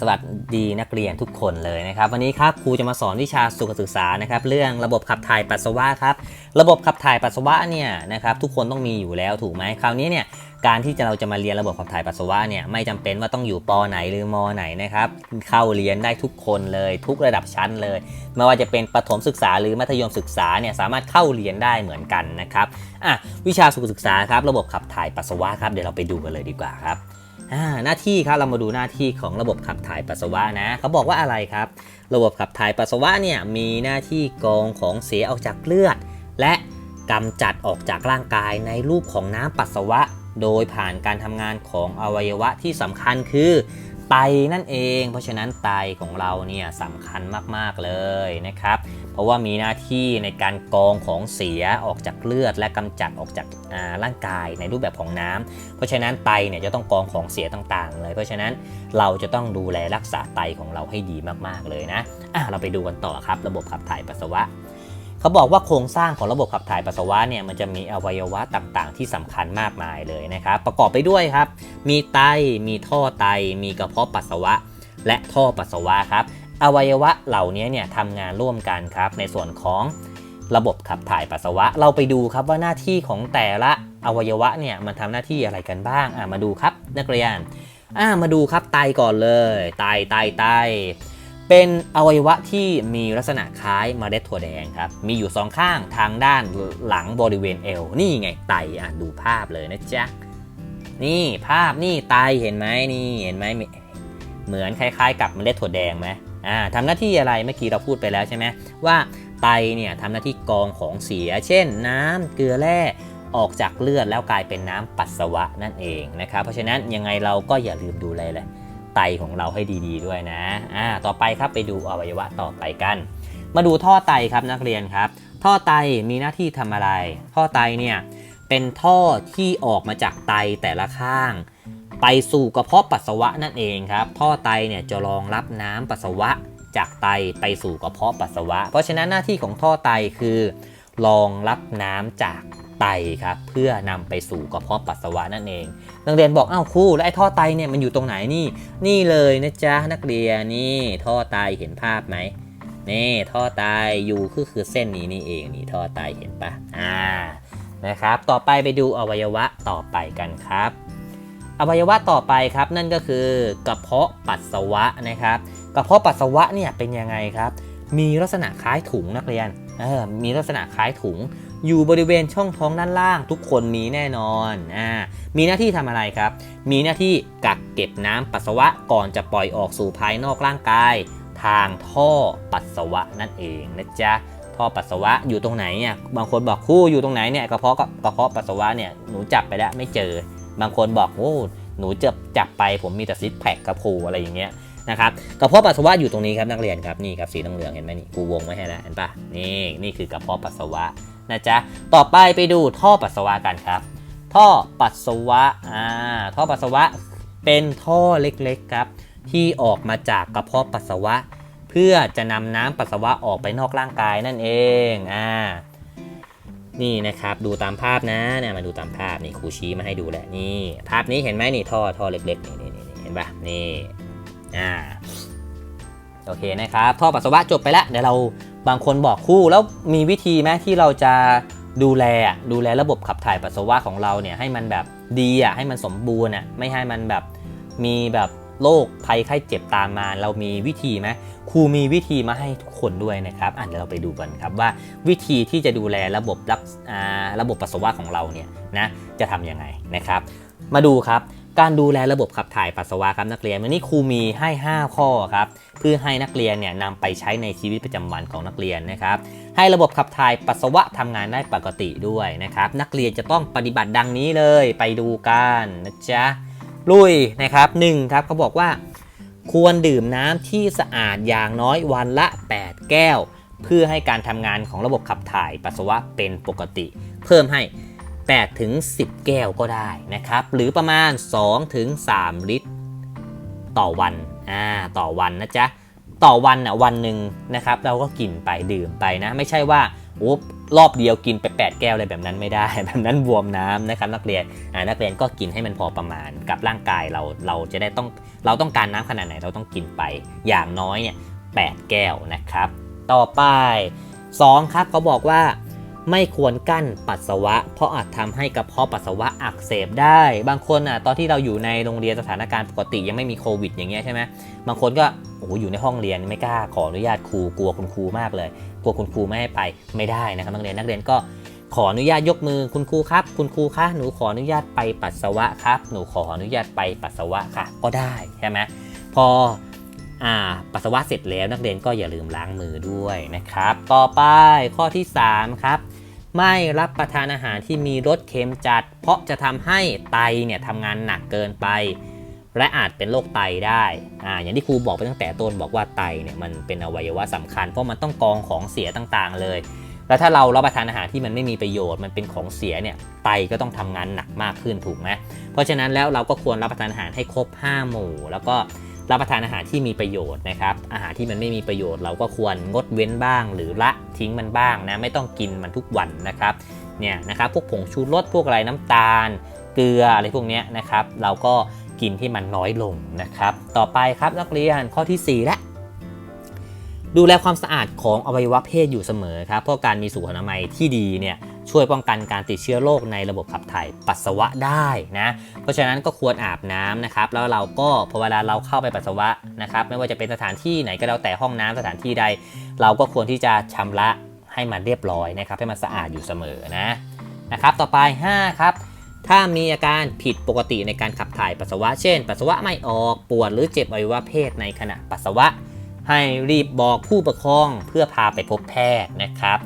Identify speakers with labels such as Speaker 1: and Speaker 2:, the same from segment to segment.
Speaker 1: สวัสดีนักเรียนทุกคนเลยนะครับ วันนี้ครับครูจะมาสอนวิชาสุขศึกษานะครับ เรื่องระบบขับถ่ายปัสสาวะครับ ระบบขับถ่ายปัสสาวะเนี่ยนะครับทุกคนต้องมีอยู่แล้วถูกไหมคราวนี้เนี่ยการที่จะเราจะมาเรียนระบบขับถ่ายปัสสาวะเนี่ยไม่จำเป็นว่าต้องอยู่ปไหนหรือมไหนนะครับเข้าเรียนได้ทุกคนเลยทุกระดับชั้นเลย ไม่ว่าจะเป็นประถมศึกษาหรือมัธยมศึกษาเนี่ยสามารถเข้าเรียนได้เหมือนกันนะครับอะวิชาสุขศึกษาครับระบบขับถ่ายปัสสาวะครับเดี๋ยวเราไปดูกันเลยดีกว่าครับ หน้าที่ครับเรามาดูหน้าที่ของระบบขับถ่ายปัสสาวะนะเขาบอกว่าอะไรครับ ระบบขับถ่ายปัสสาวะเนี่ยมีหน้าที่กรองของเสียออกจากเลือด และกำจัดออกจากร่างกายในรูปของน้ำปัสสาวะ โดยผ่านการทำงานของอวัยวะที่สำคัญคือไตนั่นเอง เพราะฉะนั้นไตของเราเนี่ยสำคัญมากๆเลยนะครับ เพราะว่ามีหน้าที่ในการกรองของเสียออกจากเลือด และกำจัดออกจาการ่างกายในรูปแบบของน้ำเพราะฉะนั้นไตเนี่ยจะต้องกรองของเสียต่างๆ เลย เพราะฉะนั้นเราจะต้องดูแลรักษาไตของเราให้ดีมากๆเลยนะอะเราไปดูกันต่อครับ ระบบขับถ่ายปัสสาวะเขาบอกว่าโครงสร้างของระบบขับถ่ายปัสสาวะเนี่ยมันจะมีอวัยวะต่างๆ ที่สำคัญมากมายเลยนะครับ ประกอบไปด้วยครับ มีไต มีท่อไต มีกระเพาะปัสสาวะ และท่อปัสสาวะครับ อวัยวะเหล่านี้เนี่ยทำงานร่วมกันครับ ในส่วนของระบบขับถ่ายปัสสาวะ เราไปดูครับว่าหน้าที่ของแต่ละอวัยวะเนี่ยมันทำหน้าที่อะไรกันบ้างอะมาดูครับ นักเรียนอะมาดูครับไตก่อนเลยไตไตไตเป็นอวัยวะที่มีลักษณะคล้ายเมล็ดถั่วแดงครับ มีอยู่สองข้างทางด้านหลังบริเวณเอว นี่ไงไตอะดูภาพเลยนะจ๊ะ นี่ภาพนี่ไตเห็นไหมนี่เห็นไหมเหมือนคล้าย ๆ กับเมล็ดถั่วแดงไหม อ่าทำหน้าที่อะไรเมื่อกี้เราพูดไปแล้วใช่ไหมว่าไตเนี่ยทำหน้าที่กรองของเสีย เช่น น้ำเกลือแร่ออกจากเลือดแล้วกลายเป็นน้ำปัสสาวะนั่นเองนะครับเพราะฉะนั้นยังไงเราก็อย่าลืมดูแลเลยไตของเราให้ดีๆด้วยนะอ่าต่อไปครับไปดูอวัยวะต่อไปกัน มาดูท่อไตครับนักเรียนครับ ท่อไตมีหน้าที่ทำอะไร ท่อไตเนี่ยเป็นท่อที่ออกมาจากไตแต่ละข้าง ไปสู่กระเพาะปัสสาวะนั่นเองครับ ท่อไตเนี่ยจะรองรับน้ำปัสสาวะ จากไตไปสู่กระเพาะปัสสาวะ เพราะฉะนั้นหน้าที่ของท่อไตคือ รองรับน้ำจากไตครับเพื่อนำไปสู่กระเพาะปัสสาวะนั่นเอง นักเรียนบอกอ้าวครูแล้วไอ้ท่อไตเนี่ยมันอยู่ตรงไหนนี่ นี่เลยนะจ๊ะนักเรียนนี่ท่อไตเห็นภาพไหมนี่ท่อไตอยู่คือคือเส้นนี้นี่เองนี่ท่อไตเห็นปะอ่านะครับ ต่อไปไปดูอวัยวะต่อไปกันครับ อวัยวะต่อไปครับ นั่นก็คือกระเพาะปัสสาวะนะครับ กระเพาะปัสสาวะเนี่ยเป็นยังไงครับ มีลักษณะคล้ายถุงนักเรียนเออมีลักษณะคล้ายถุง อยู่บริเวณช่องท้องด้านล่าง ทุกคนมีแน่นอนอ่ามีหน้าที่ทำอะไรครับ มีหน้าที่กักเก็บน้ำปัสสาวะก่อนจะปล่อยออกสู่ภายนอกร่างกาย ทางท่อปัสสาวะนั่นเองนะจ๊ะท่อปัสสาวะอยู่ตรงไหนเนี่ยบางคนบอกคู่อยู่ตรงไหนเนี่ยกระเพาะกระเพาะปัสสาวะเนี่ยหนูจับไปแล้วไม่เจอ บางคนบอกโอ้หนูจะจับไปผมมีแต่ซิทแพคกับครูอะไรอย่างเงี้ยนะครับกระเพาะปัสสาวะอยู่ตรงนี้ครับนักเรียนครับนี่ครับสีเหลืองเห็นไหมนี่ครูวงไว้ให้แล้วเห็นปะนี่นี่คือกระเพาะปัสสาวะนะจ๊ะต่อไปไปดูท่อปัสสาวะกันครับ ท่อปัสสาวะอ่าท่อปัสสาวะเป็นท่อเล็กๆครับ ที่ออกมาจากกระเพาะปัสสาวะ เพื่อจะนำน้ำปัสสาวะออกไปนอกร่างกายนั่นเองอ่า นี่นะครับดูตามภาพนะเนี่ยมาดูตามภาพนี่ครูชี้มาให้ดูแหละนี่ ภาพนี้เห็นไหมนี่ท่อท่อเล็กๆนี่นี่นี่เห็นปะนี่อ่าโอเคนะครับท่อปัสสาวะจบไปแล้วเดี๋ยวเราบางคนบอกคู่แล้วมีวิธีไหมที่เราจะดูแลดูแลระบบขับถ่ายปัสสาวะของเราเนี่ยให้มันแบบดีอะให้มันสมบูรณ์อะไม่ให้มันแบบมีแบบ โรคภัยไข้เจ็บตามมา เรามีวิธีไหมครูมีวิธีมาให้ทุกคนด้วยนะครับอะเดี๋ยวเราไปดูกันครับว่าวิธีที่จะดูแลระบบรักระบบปัสสาวะของเราเนี่ยนะจะทำยังไงนะครับ มาดูครับการดูแลระบบขับถ่ายปัสสาวะครับนักเรียนวันนี้ครูมีให้ 5 ข้อครับเพื่อให้นักเรียนเนี่ยนำไปใช้ในชีวิตประจำวันของนักเรียนนะครับ ให้ระบบขับถ่ายปัสสาวะทำงานได้ปกติด้วยนะครับ นักเรียนจะต้องปฏิบัติดังนี้เลยไปดูกันนะจ๊ะ ลุยนะครับหนึ่งครับเขาบอกว่า ควรดื่มน้ำที่สะอาดอย่างน้อยวันละ 8 แก้ว เพื่อให้การทำงานของระบบขับถ่ายปัสสาวะเป็นปกติ เพิ่มให้8ถึง10 แก้วก็ได้นะครับ หรือประมาณ2ถึง3ลิตร ต่อวันอ่าต่อวันนะจ๊ะ ต่อวันอะวันหนึ่งนะครับ เราก็กินไปดื่มไปนะ ไม่ใช่ว่าโอ้รอบเดียวกินไป 8 แก้วอะไรแบบนั้นไม่ได้ แบบนั้นบวมน้ำนะครับนักเรียนอ่านักเรียนก็กินให้มันพอประมาณ กับร่างกายเราเราจะได้ต้องเราต้องการน้ำขนาดไหนเราต้องกินไปอย่างน้อยเนี่ย8แก้วนะครับ ต่อไป 2 ครับเขาบอกว่าไม่ควรกั้นปัสสาวะ เพราะอาจทำให้กระเพาะปัสสาวะอักเสบได้ บางคนอะตอนที่เราอยู่ในโรงเรียนสถานการณ์ปกติยังไม่มีโควิดอย่างเงี้ยใช่ไหมบางคนก็ โอ้โหอยู่ในห้องเรียนไม่กล้าขออนุญาตครูกลัวคุณครูมากเลย กลัวคุณครูไม่ให้ไปไม่ได้นะครับนักเรียนนักเรียนก็ขออนุญาตยกมือคุณครูครับ คุณครูคะหนูขออนุญาตไปปัสสาวะครับ หนูขออนุญาตไปปัสสาวะค่ะ ก็ได้ใช่ไหมพออ่าปัสสาวะเสร็จแล้วนักเรียนก็อย่าลืมล้างมือด้วยนะครับ ต่อไปข้อที่ 3 ครับ ไม่รับประทานอาหารที่มีรสเค็มจัด เพราะจะทำให้ไตเนี่ยทำงานหนักเกินไป และอาจเป็นโรคไตได้อ่าอย่างที่ครูบอกไปตั้งแต่ต้นบอกว่าไตเนี่ยมันเป็นอวัยวะสำคัญ เพราะมันต้องกรองของเสียต่างๆ เลย แล้วถ้าเรารับประทานอาหารที่มันไม่มีประโยชน์มันเป็นของเสียเนี่ยไตก็ต้องทำงานหนักมากขึ้นถูกไหมเพราะฉะนั้นแล้วเราก็ควรรับประทานอาหารให้ครบ 5 หมู่ แล้วก็รับประทานอาหารที่มีประโยชน์นะครับ อาหารที่มันไม่มีประโยชน์ เราก็ควรงดเว้นบ้าง หรือละทิ้งมันบ้างนะไม่ต้องกินมันทุกวันนะครับเนี่ยนะครับพวกผงชูรสพวกอะไรน้ำตาล เกลืออะไรพวกนี้นะครับ เราก็ กินที่มันน้อยลงนะครับ ต่อไปครับนักเรียนข้อที่ 4 และ ดูแลความสะอาดของอวัยวะเพศอยู่เสมอครับเพราะการมีสุขอนามัยที่ดีเนี่ยช่วยป้องกันการติดเชื้อโรคในระบบขับถ่ายปัสสาวะได้นะเพราะฉะนั้นก็ควรอาบน้ำนะครับ แล้วเราก็พอเวลาเราเข้าไปปัสสาวะนะครับ ไม่ว่าจะเป็นสถานที่ไหนก็แล้วแต่ห้องน้ำสถานที่ใด เราก็ควรที่จะชำระให้มันเรียบร้อยนะครับ ให้มันสะอาดอยู่เสมอนะนะครับ ต่อไป 5 ครับ ถ้ามีอาการผิดปกติในการขับถ่ายปัสสาวะ เช่น ปัสสาวะไม่ออกปวดหรือเจ็บอวัยวะเพศในขณะปัสสาวะ ให้รีบบอกผู้ปกครองเพื่อพาไปพบแพทย์นะครับ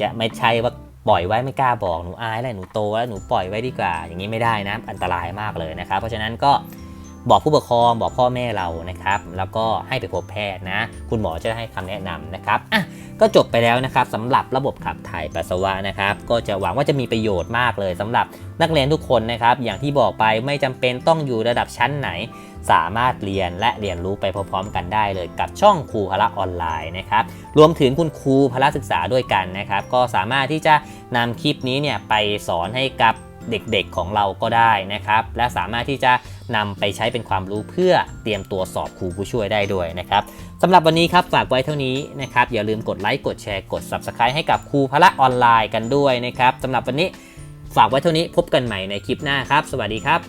Speaker 1: จะไม่ใช่ว่าปล่อยไว้ไม่กล้าบอกหนูอายแล้วหนูโตแล้วหนูปล่อยไว้ดีกว่า อย่างนี้ไม่ได้นะอันตรายมากเลยนะครับ เพราะฉะนั้นก็บอกผู้ปกครองบอกพ่อแม่เรานะครับ แล้วก็ให้ไปพบแพทย์นะ คุณหมอจะให้คำแนะนำนะครับอะ ก็จบไปแล้วนะครับสำหรับระบบขับถ่ายปัสสาวะนะครับก็จะหวังว่าจะมีประโยชน์มากเลยสำหรับนักเรียนทุกคนนะครับอย่างที่บอกไปไม่จำเป็นต้องอยู่ระดับชั้นไหน สามารถเรียนและเรียนรู้ไปพร้อมๆ กันได้เลยกับช่องครูพละออนไลน์นะครับรวมถึงคุณครูพละศึกษาด้วยกันนะครับก็สามารถที่จะนำคลิปนี้เนี่ยไปสอนให้กับเด็กๆของเราก็ได้นะครับและสามารถที่จะ นำไปใช้เป็นความรู้เพื่อเตรียมตัวสอบครูผู้ช่วยได้ด้วยนะครับสำหรับวันนี้ครับฝากไว้เท่านี้นะครับอย่าลืมกดไลค์กดแชร์กด Subscribe ให้กับครูพละออนไลน์กันด้วยนะครับสำหรับวันนี้ฝากไว้เท่านี้พบกันใหม่ในคลิปหน้าครับ สวัสดีครับ